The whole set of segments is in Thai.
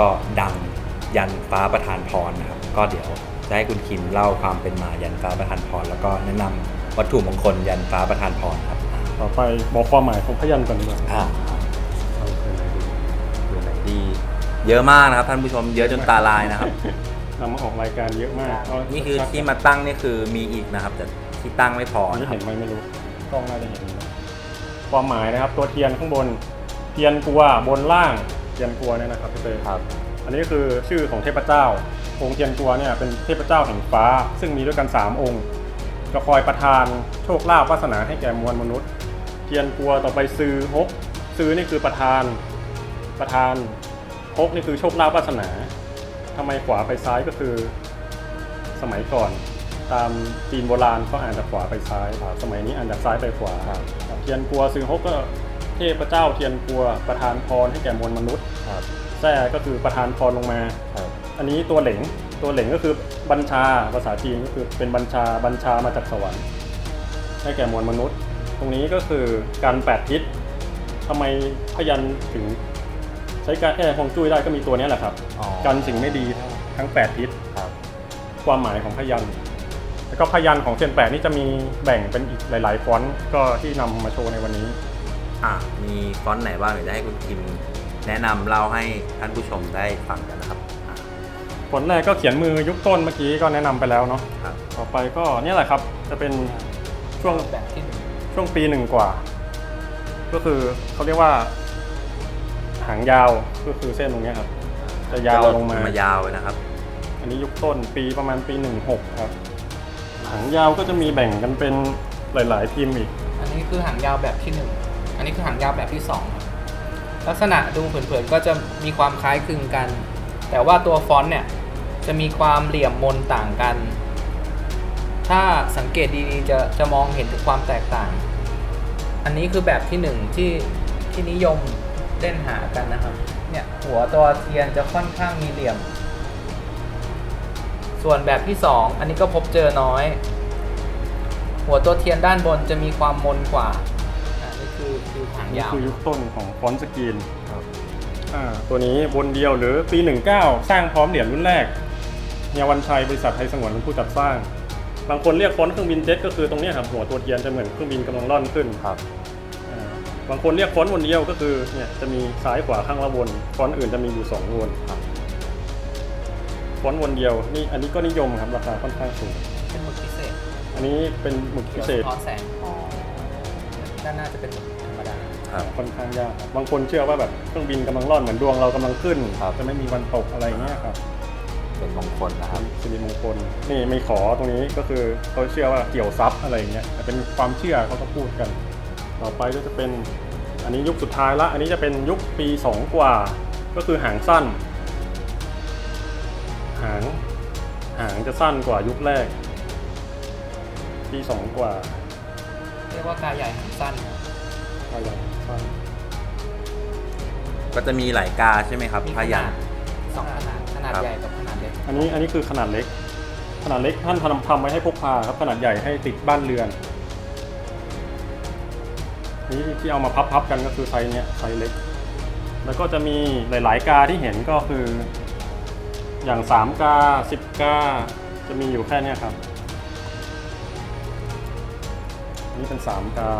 ก็ดังยันฟ้าประธานพรนะครับ ก็เดี๋ยวจะให้คุณคิมเล่าความเป็นมายันฟ้าประธานพร แล้วก็แนะนำวัตถุมงคลยันฟ้าประธานพรครับต่อไปบอกความหมายของพยัญชนะก่อนดีกว่าอ่าเอาคืออะไรดีดูไหนดี เยอะมากนะครับท่านผู้ชมเยอะจนตาลายนะครับนำมาออกรายการเยอะมากเานี่คือชัดๆที่มาตั้งนี่คือมีอีกนะครับ แต่ที่ตั้งไม่พออันนี้นะครัเห็บนไหมไม่รู้กล้องน่าจะเห็นนะความหมายนะครับ ตัวเทียนข้างบน เทียนกัวบนล่าง เทียนกัวเนี่ยนะครับพี่เตยครับ อันนี้คือชื่อของเทพเจ้า องค์เทียนกัวเนี่ยเป็นเทพเจ้าแห่งฟ้า ซึ่งมีด้วยกัน 3 องค์จะคอยประทานโชคลาภวาสนาให้แก่มวลมนุษย์ เทียนกัวต่อไปซื้อฮกซื้อนี่คือประธานประธานฮกนี่คือโชคลาภวาสนาทำไมขวาไปซ้ายก็คือ สมัยก่อนตามจีนโบราณเขาอ่านจากขวาไปซ้าย สมัยนี้อ่านจากซ้ายไปขวาครับเทียนกัวซื้อฮกก็ เทพเจ้าเทียนกัวประทานพรให้แก่มวลมนุษย์ครับแท้ก็คือประธานพรลงมา ครับอันนี้ตัวเหลงตัวเหลงก็คือบัญชาภาษาจีนก็คือเป็นบัญชาบัญชามาจากสวรรค์ให้แก่มวลมนุษย์ ตรงนี้ก็คือการแปดทิศทำไมพยันถึงใช้การแก้ฮวงจุ้ยได้ก็มีตัวเนี้ยแหละครับ อ๋อกันสิ่งไม่ดีทั้ง 8 ทิศครับความหมายของพยันแล้วก็พยันของเซียนแปดนี่จะมีแบ่งเป็นอีกหลาย ๆ ฟอนต์ก็ที่นำมาโชว์ในวันนี้ อะมีฟอนต์ไหนบ้างเดี๋ยวจะให้คุณคิมแนะนำเล่าให้ท่านผู้ชมได้ฟังกันนะครับอะฟอนต์แรกก็เขียนมือยุคต้นเมื่อกี้ก็แนะนำไปแล้วเนาะครับต่อไปก็เนี่ยแหละครับ จะเป็นช่วงแบบที่หนึ่งช่วงปีหนึ่งกว่า ก็คือเขาเรียกว่า หางยาวก็คือเส้นตรงเนี้ยครับ จะยาวลงมามายาวเลยนะครับ อันนี้ยุคต้นปีประมาณปีหนึ่งหกครับ หางยาวก็จะมีแบ่งกันเป็นหลายๆพิมพ์อีก อันนี้คือหางยาวแบบที่หนึ่ง อันนี้คือหางยาวแบบที่สองครับลักษณะดูเผินๆก็จะมีความคล้ายคลึงกัน แต่ว่าตัวฟอนต์เนี่ยจะมีความเหลี่ยมมนต่างกัน ถ้าสังเกตดีๆจะจะมองเห็นถึงความแตกต่าง อันนี้คือแบบที่หนึ่งที่ที่นิยมเล่นหากันนะครับ เนี่ยหัวตัวเทียนจะค่อนข้างมีเหลี่ยม ส่วนแบบที่สองอันนี้ก็พบเจอน้อย หัวตัวเทียนด้านบนจะมีความมนกว่า คือคือหางนี่ยาวคือยุคต้นของฟอนต์สกรีนครับอ่าตัวนี้บนเดียวหรือปี 19 สร้างพร้อมเหรียญรุ่นแรกเฮียวันชัยบริษัทไทยสงวนเป็นผู้จัดสร้าง บางคนเรียกฟอนต์เครื่องบินเจ็ตก็คือตรงเนี้ยครับหัวตัวเทียนจะเหมือนเครื่องบินกำลังล่อนขึ้นครับอ่าบางคนเรียกฟอนต์วนเดียวก็คือเนี่ยจะมีซ้ายขวาข้างละวนฟอนต์อื่นจะมีอยู่สองวนครับฟอนต์วนเดียวนี่อันนี้ก็นิยมครับราคาค่อนข้างสูง เป็นหมึกพิเศษอันนี้เป็นหมึกพิเศษสะท้อนแสงอ๋อ ด้านหน้าจะเป็นหมึกธรรมดา ครับ ค่อนข้างยากครับบางคนเชื่อว่าแบบเครื่องบินกำลังล่อนเหมือนดวงเรากำลังขึ้นครับ จะไม่มีวันตกอะไรอย่างเงี้ยครับเป็นมงคลนะครับ สิริมงคลนี่ไม่ขอตรงนี้ก็คือเขาเชื่อว่าเกี่ยวทรัพย์อะไรอย่างเงี้ยแต่เป็นความเชื่อเขาก็พูดกัน ต่อไปก็จะเป็นอันนี้ยุคสุดท้ายละ อันนี้จะเป็นยุคปี 2 กว่า ก็คือหางสั้น หางหางจะสั้นกว่ายุคแรก ปี 2 กว่าเรียกว่ากาใหญ่หางสั้นครับก็ยังสั้นก็จะมีหลายกาใช่ไหมครับมีพขยันานดสองขนาดขนาดครับ ใหญ่กับขนาดเล็กอันนี้อันนี้คือขนาดเล็ก ขนาดเล็กท่านทำทำไว้ให้พกพาครับขนาดใหญ่ให้ติดบ้านเรือนนี่ที่เอามาพับๆกันก็คือไซส์เนี้ยไซส์เล็ก แล้วก็จะมีหลายๆกาที่เห็นก็คือ อย่าง 3 กา 10 กา จะมีอยู่แค่เนี้ยครับ นี่เป็น 3 กา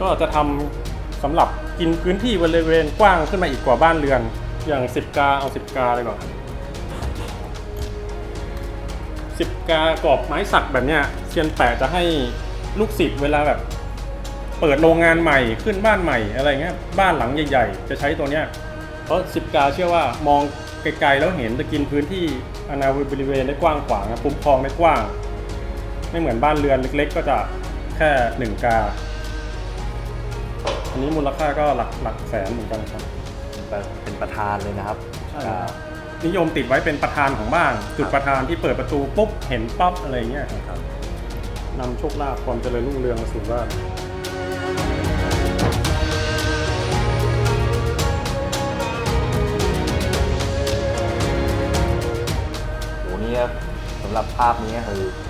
ก็จะทำสำหรับกินพื้นที่บริเวณกว้างขึ้นมาอีกกว่าบ้านเรือน อย่าง 10 กา เอา 10 กาเลยก่อน10 กากรอบไม้สักแบบเนี้ยเซียนแปะจะให้ลูกศิษย์เวลาแบบเปิดโรงงานใหม่ขึ้นบ้านใหม่อะไรเงี้ยบ้านหลังใหญ่ ๆ จะใช้ตัวเนี้ยเพราะ10กาเชื่อว่ามองไกลๆแล้วเห็นจะกินพื้นที่อาณาบริเวณได้กว้างขวางนะคุ้มครองได้กว้าง ไม่เหมือนบ้านเรือนเล็ก ๆ ก็จะแค่หนึ่งกา อันนี้มูลค่าก็หลักหลักแสนเหมือนกันครับ เป็นประธานเลยนะครับใช่ครับ นิยมติดไว้เป็นประธานของบ้านจุดประธานที่เปิดประตูปุ๊บเห็นปั๊บอะไรเงี้ยครับครับนำโชคลาภความเจริญรุ่งเรืองมาสู่บ้านโหนี่ก็สำหรับภาพนี้ก็คืออั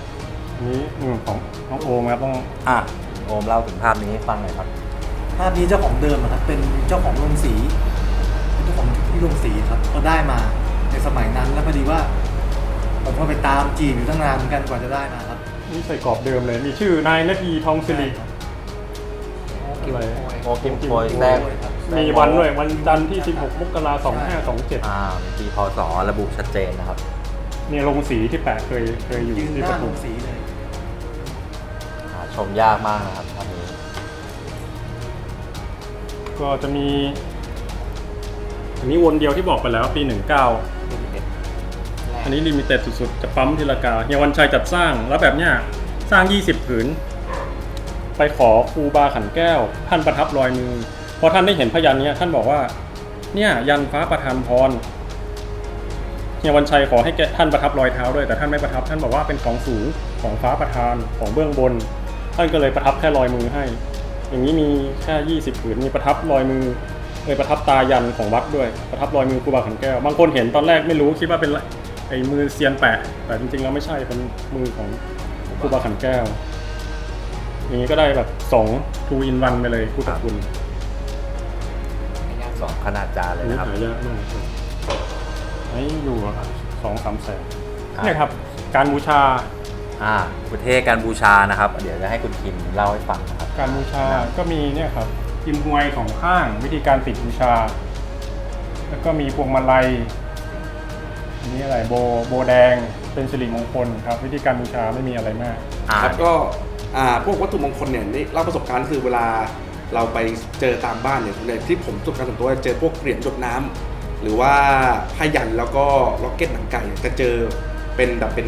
นนี้อืมของน้องโอมครับต้องอะโอมเล่าถึงภาพนี้ให้ฟังหน่อยครับ ภาพนี้เจ้าของเดิมอะครับเป็นเจ้าของโรงสีของพี่ลงศรีครับก็ได้มาในสมัยนั้นแล้วพอดีว่า ผมก็ไปตามจีบอยู่ตั้งนานเหมือนกันกว่าจะได้มาครับนี่ใส่กรอบเดิมเลย มีชื่อนายนาทีทองสิริกิมอะไรโอยโมกิมโปรยแทรกมีวันด้วยวันจันทร์ที่ 16 มกราคม2527 อ่ามีปีพศระบุชัดเจนนะครับ เนี่ยลงสีที่แปะเคยเคยอยู่ยืนที่หปน้าทุลมงศรีเลยหา ชมยากมากนะครับภาพนี้ก็จะมี อันนี้วนเดียวที่บอกไปแล้วปี 19 อันนี้ลิมิเต็ดสุดๆ จะปั๊มทีละกาเฮียวันชัยจัดสร้างแล้วแบบเนี้ยสร้าง 20 ผืน ไปขอครูบาขันแก้ว ท่านประทับรอยมือพอท่านได้เห็นพยันเนี้ยท่านบอกว่า เนี่ยยันฟ้าประทานพรเฮียวันชัยขอให้แกท่านประทับรอยเท้าด้วยแต่ท่านไม่ประทับท่านบอกว่าเป็นของสูงของฟ้าประทานของเบื้องบนท่านก็เลยประทับแค่รอยมือให้ อย่างนี้มีแค่20ผืนมีประทับรอยมือเลยประทับตายันของวัดด้วย ประทับรอยมือครูบาขันแก้ว บางคนเห็นตอนแรกไม่รู้คิดว่าเป็นไอ้มือเซียนแปะแต่จริงๆแล้วไม่ใช่เป็นมือของครูบาขันแก้ว อย่างนี้ก็ได้แบบสองทูอินวันไปเลยพุทธคุณสองขนาดจานเลอัยนนี้นะครับหายากมากครับไอ้อยู่อะสองสามแสนครับเนี่ยครับ การบูชา อ่าประเทศการบูชานะครับ เดี๋ยวจะให้คุณคิมเล่าให้ฟังนะครับ การบูชาก็มีเนี่ยครับกิมฮวยของข้างวิธีการติดบูชา แล้วก็มีพวงมาลัยอันนี้อะไรโบโบแดงเป็นสิริมงคลครับ วิธีการบูชาไม่มีอะไรมาก อ่าครับก็อ่าพวกวัตถุมงคลเนี่ยนี่เล่าประสบการณ์คือเวลาเราไปเจอตามบ้านเนี่ยเนี่ยที่ผมประสบการณ์ส่วนตัวเจอพวกเหรียญหยดน้ำหรือว่าพยันแล้วก็ล็อกเก็ตหนังไก่จะเจอเป็นแบบเป็น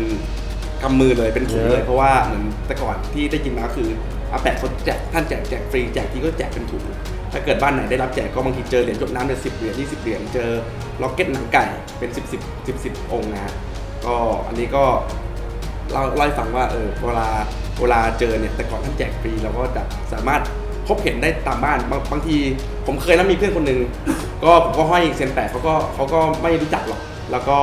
กำมือเลยเป็นถุงเลยเยอะเพราะว่าเหมือนแต่ก่อนที่ได้ยินมาคืออาแปะเขาแจกท่านแจกแจกฟรีแจกทีก็แจกเป็นถุงถ้าเกิดบ้านไหนได้รับแจกก็บางทีเจอเหรียญหยดน้ำเนี่ยสิบเหรียญยี่สิบเหรียญเจอล็อกเก็ตหนังไก่เป็นสิบสิบสิบสิบองค์นะฮะก็อันนี้ก็เล่าเล่าให้ฟังว่าเออเวลาเวลาเจอเนี่ยแต่ก่อนท่านแจกฟรีเราก็จะสามารถพบเห็นได้ตามบ้านบางบางทีผมเคยนะมีเพื่อนคนหนึ่งก็ผมก็ห้อยเซยนแปดเขาก็เขาก็ไม่รู้จักหรอก แล้วก็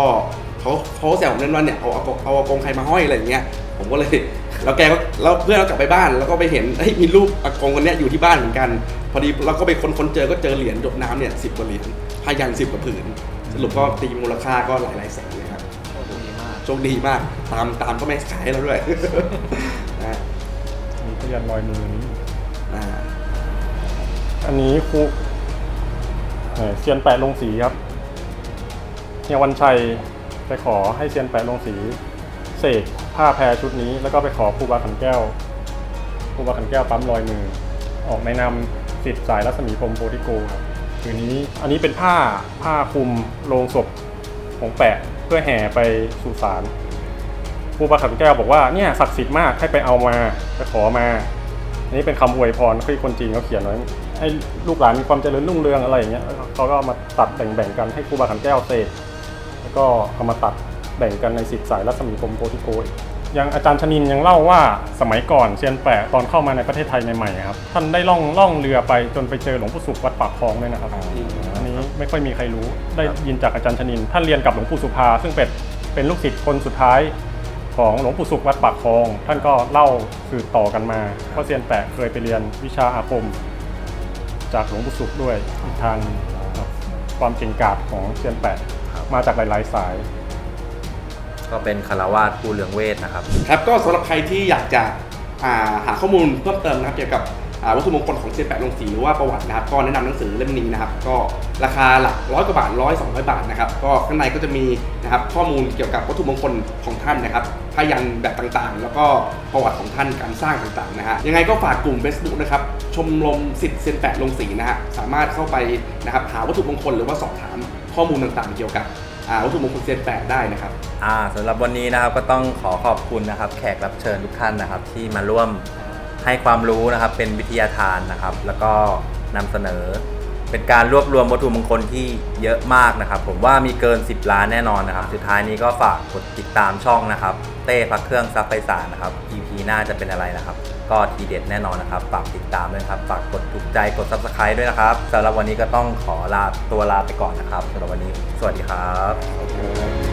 เขาเขาแซวผมเล่นว่าเนี่ยเอาเอาเอาอากงใครมาห้อยอะไรอย่างเงี้ยผมก็เลยแล้วแกก็แล้วเพื่อนเรากลับไปบ้านแล้วก็ไปเห็นเฮ้ยมีรูปอากงคนเนี้ยอยู่ที่บ้านเหมือนกัน พอดีเราก็ไปค้นค้นเจอก็เจอเหรียญหยดน้ำเนี่ยสิบกว่าเหรียญพายันสิบกว่าผืนสรุปก็ตีมูลค่าก็หลายหลายๆแสนเลยครับดีมากโชคดีมากตามตามก็ไม่ขายให้เราด้วยนะฮะมีพยันรอยมือนี้อ่าอันนี้ครูเอ่อเซียนแปะลงสีครับเฮียวันชัย ไปขอให้เซียนแปะลงสีเสกผ้าแพรชุดนี้แล้วก็ไปขอครูบาขันแก้วครูบาขันแก้วปั๊มรอยมือ ออกในนามสิทธิ์สายรัศมีพรมโพธิโกครับคือนี้อันนี้เป็นผ้าผ้าคลุมโลงศพของแปะเพื่อแห่ไปสุสานครูบาขันแก้วบอกว่าเนี่ยศักดิ์สิทธิ์มากให้ไปเอามาไปขอมาอันนี้เป็นคำอวยพรที่คนจีนเขาเขียนไว้ให้ลูกหลานมีความเจริญรุ่งเรืองอะไรอย่างเงี้ยเขาก็มาตัดแบ่งๆกันให้ครูบาขันแก้วเสก ก็เอามาตัดแบ่งกันในสิทธิสายรัศมีคมโพธิโกยยังอาจารย์ชนินยังเล่าว่าสมัยก่อนเซียนแปะตอนเข้ามาในประเทศไทยใหม่ๆครับท่านได้ล่องล่องเรือไปจนไปเจอหลวงปู่สุขวัดปากคลองด้วยนะครับอันนี้ไม่ค่อยมีใครรู้ได้ยินจากอาจารย์ชนินท่านเรียนกับหลวงปู่สุภา ซึ่งเป็นเป็นลูกศิษย์คนสุดท้ายของหลวงปู่สุขวัดปากคลอง ท่านก็เล่าสืบต่อกันมาเพราะเซียนแปะเคยไปเรียนวิชาอาคม จากหลวงปู่สุขด้วยอีกทางความเก่งกาจของเซียนแปะ มาจากหลายๆสาย ก็เป็นคารวาสผู้เรืองเวทนะครับ ครับก็สำหรับใครที่อยากจะอ่าหาข้อมูลเพิ่มเติมนะครับเกี่ยวกับอ่าวัตถุมงคลของเซียนแปะลงสีหรือว่าประวัตินะครับก็แนะนำหนังสือเล่มนี้นะครับก็ราคาหลักร้อยกว่าบาทร้อยสองร้อยบาทนะครับก็ข้างในก็จะมีนะครับข้อมูลเกี่ยวกับวัตถุมงคลของท่านนะครับพยันแบบต่างๆ แล้วก็ประวัติของท่านการสร้างต่างๆนะฮะยังไงก็ฝากกลุ่ม Facebook นะครับชมรมสิทธิ์เซียนแปะลงสีนะฮะสามารถเข้าไปนะครับหาวัตถุมงคลหรือว่าสอบถาม ข้อมูลต่างๆ เกี่ยวกับอ่าวัตถุมงคลเซียนแปะได้นะครับ อ่าสำหรับวันนี้นะครับก็ต้องขอขอบคุณนะครับ แขกรับเชิญทุกท่านนะครับ ที่มาร่วมให้ความรู้นะครับเป็นวิทยาทานนะครับ แล้วก็นำเสนอ เป็นการรวบรวมวัตถุมงคลที่เยอะมากนะครับ ผมว่ามีเกิน 10 ล้านแน่นอนนะครับ สุดท้ายนี้ก็ฝากกดติดตามช่องนะครับ เต้พักเครื่องซับไฟสารนะครับ EP หน้าจะเป็นอะไรนะครับ ก็ทีเด็ดแน่นอนนะครับ ฝากติดตามด้วยครับ ฝากกดถูกใจ กด subscribe ด้วยนะครับสำหรับวันนี้ก็ต้องขอลาตัวลาไปก่อนนะครับสำหรับวันนี้ สวัสดีครับ